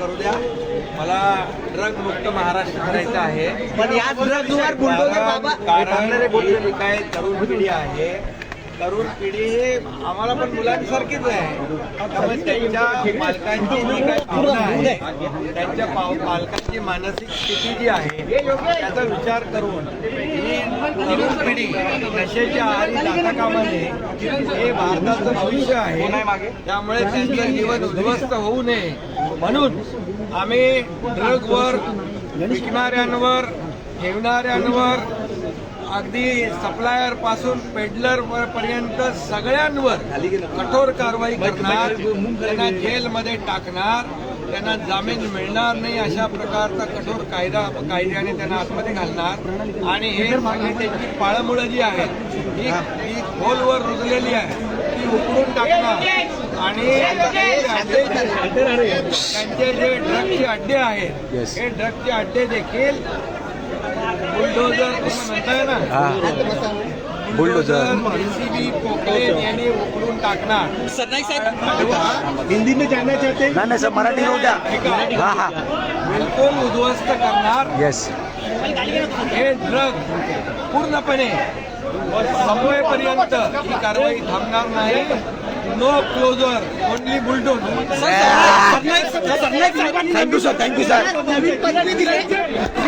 करू द्या मला ड्रग मुक्त महाराष्ट्र करायचं आहे पण या ड्रग बाबा कारण काय तरुण पिढी आहे तरुण पिढी हे आम्हाला पण मुलांसारखीच आहे त्यामुळे त्यांच्या पालकांची जी काही भावना आहे त्यांच्या पालकांची मानसिक स्थिती जी आहे त्याचा विचार करून ही तरुण पिढी नशेच्या आधी नाटकामध्ये हे भारताचं भविष्य आहे त्यामुळे त्यांचं जीवन उद्ध्वस्त होऊ नये म्हणून आम्ही ड्रगवर विकणाऱ्यांवर ठेवणाऱ्यांवर अगदी सप्लायर पासून पेडलर पर्यंत सगळ्यांवर कठोर कारवाई करणार त्यांना जेलमध्ये टाकणार त्यांना जामीन मिळणार नाही अशा प्रकारचा कठोर कायदा कायद्याने त्यांना आतमध्ये घालणार आणि हे म्हणजे त्यांची पाळमुळं जी आहेत ही ही खोलवर रुजलेली आहे ती उकडून टाकणार आणि त्यांचे जे ड्रगचे अड्डे आहेत हे ड्रगचे अड्डे देखील बुलडोजर बुलडोजर हिंदी में जानना चाहते हैं ना नहीं सर मराठी में उद्या हाँ हाँ बिल्कुल उद्ध्वस्त करणार यस हे ड्रग पूर्णपणे पर्यंत ही कारवाई थांबणार नाही no closure only bulldozer thank you sir thank you sir नवीन दिली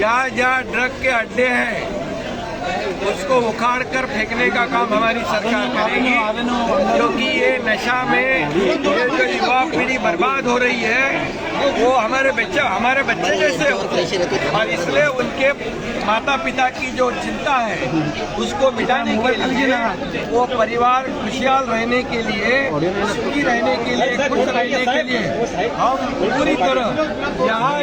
जहाँ जहाँ ड्रग के अड्डे हैं उसको उखाड़ कर फेंकने का काम हमारी सरकार करेगी क्योंकि ये नशा में ये जो युवा पीढ़ी बर्बाद हो रही है वो हमारे बच्चे हमारे बच्चे जैसे होते और इसलिए उनके माता पिता की जो चिंता है उसको मिटाने के लिए वो परिवार खुशहाल रहने के लिए सुखी रहने के लिए खुश रहने के लिए हम पूरी तरह यहाँ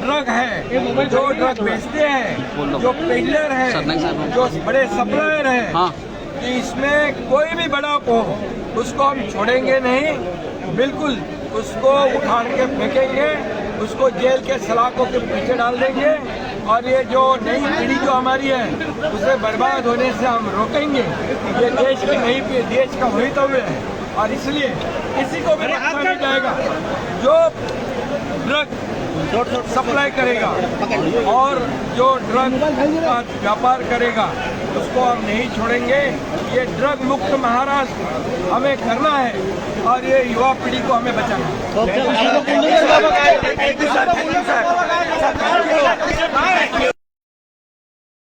ड्रग है जो ड्रग बेचते हैं जो पेलर है जो बड़े सप्लायर है हाँ। कि इसमें कोई भी बड़ा को उसको हम छोड़ेंगे नहीं बिल्कुल उसको उखाड़ के फेंकेंगे उसको जेल के सलाखों के पीछे डाल देंगे और ये जो नई पीढ़ी जो हमारी है उसे बर्बाद होने से हम रोकेंगे ये देश की नई देश का भवितव्य है और इसलिए किसी को भी रखा नहीं जाएगा जो ड्रग सप्लाई करेगा और जो ड्रग का व्यापार करेगा उसको हम नहीं छोड़ेंगे ये ड्रग मुक्त महाराष्ट्र हमें करना है और ये युवा पीढ़ी को हमें बचाना है तो